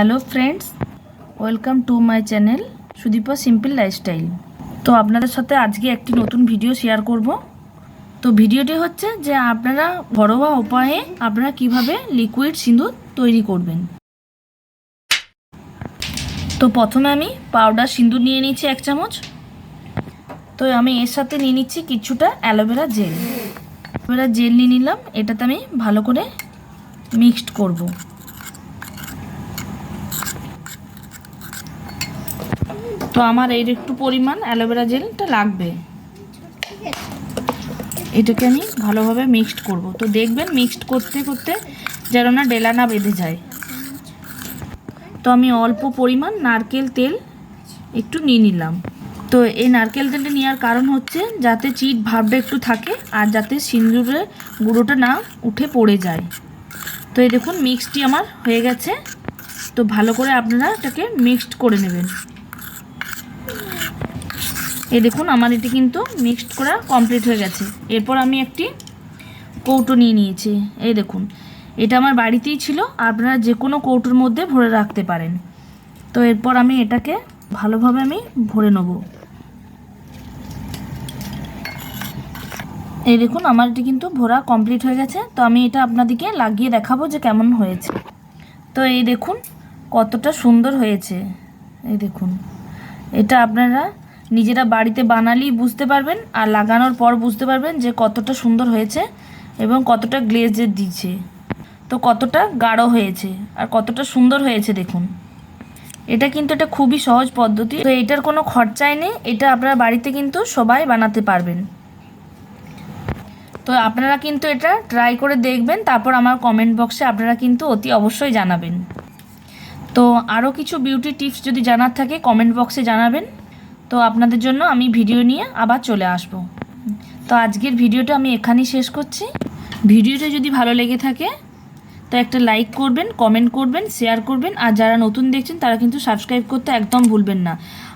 Hello friends, welcome to my channel Sudipa simple lifestyle. তো আপনাদের সাথে আজকে একটি নতুন ভিডিও শেয়ার করব। তো ভিডিওটি হচ্ছে যে আপনারা ঘরোয়া উপায়ে আপনারা কীভাবে লিকুইড সিঁদুর তৈরি করবেন। তো প্রথমে আমি পাউডার সিঁদুর নিয়ে নিচ্ছি এক চামচ। তো আমি এর সাথে নিয়ে নিচ্ছি কিছুটা অ্যালোভেরা জেল। অ্যালোভেরা জেল নিয়ে নিলাম, এটাতে আমি ভালো করে মিক্সড করব। তো আমার এই একটু পরিমাণ অ্যালোভেরা জেলটা লাগবে। এটাকে আমি ভালোভাবে মিক্সড করব। তো দেখবেন মিক্সড করতে করতে যেন না ডেলা না বেঁধে যায়। তো আমি অল্প পরিমাণ নারকেল তেল একটু নিয়ে নিলাম। তো এই নারকেল তেলটা নেওয়ার কারণ হচ্ছে যাতে চিট ভাবটা একটু থাকে আর যাতে সিন্দুরের গুঁড়োটা না উঠে পড়ে যায়। তো এই দেখুন মিক্সটি আমার হয়ে গেছে। তো ভালো করে আপনারা এটাকে মিক্সড করে নেবেন। এই দেখুন, আমার এটি কিন্তু মিক্সড করা কমপ্লিট হয়ে গেছে। এরপর আমি একটি কৌটো নিয়ে নিয়েছি। এই দেখুন, এটা আমার বাড়িতেই ছিল, আপনারা যে কোনো কৌটোর মধ্যে ভরে রাখতে পারেন। তো এরপর আমি এটাকে ভালোভাবে আমি ভরে নেব। এই দেখুন, আমার এটি কিন্তু ভরা কমপ্লিট হয়ে গেছে। তো আমি এটা আপনাদেরকে লাগিয়ে দেখাবো যে কেমন হয়েছে। তো এই দেখুন, কতটা সুন্দর হয়েছে। এই দেখুন, এটা আপনারা নিজেরা বাড়িতে বানালেই বুঝতে পারবেন আর লাগানোর পর বুঝতে পারবেন যে কতটা সুন্দর হয়েছে এবং কতটা গ্লেজের দিচ্ছে। তো কতটা গাঢ় হয়েছে আর কতটা সুন্দর হয়েছে দেখুন। এটা কিন্তু এটা খুবই সহজ পদ্ধতি। তো এটার কোনো খরচাই নেই, এটা আপনারা বাড়িতে কিন্তু সবাই বানাতে পারবেন। তো আপনারা কিন্তু এটা ট্রাই করে দেখবেন, তারপর আমার কমেন্ট বক্সে আপনারা কিন্তু অতি অবশ্যই জানাবেন। তো আরও কিছু বিউটি টিপস যদি জানার থাকে কমেন্ট বক্সে জানাবেন। তো আপনাদের জন্য আমি ভিডিও নিয়ে আবার চলে আসব। তো আজকের ভিডিওটা আমি এখানেই শেষ করছি। ভিডিওটা যদি ভালো লেগে থাকে, তো একটা লাইক করবেন কমেন্ট করবেন শেয়ার করবেন, আর যারা নতুন দেখছেন, তারা কিন্তু সাবস্ক্রাইব করতে একদম ভুলবেন না।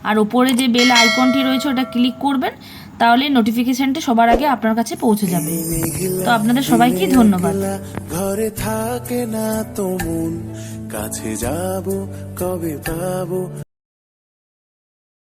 আর ওপরে যে বেল আইকনটি রয়েছে, ওটা ক্লিক করবেন, তাহলে নোটিফিকেশানটা সবার আগে আপনার কাছে পৌঁছে যাবে। তো আপনাদের সবাইকে ধন্যবাদ। ঘরে থাকে না তো কাছে যাব, কবে পাবো?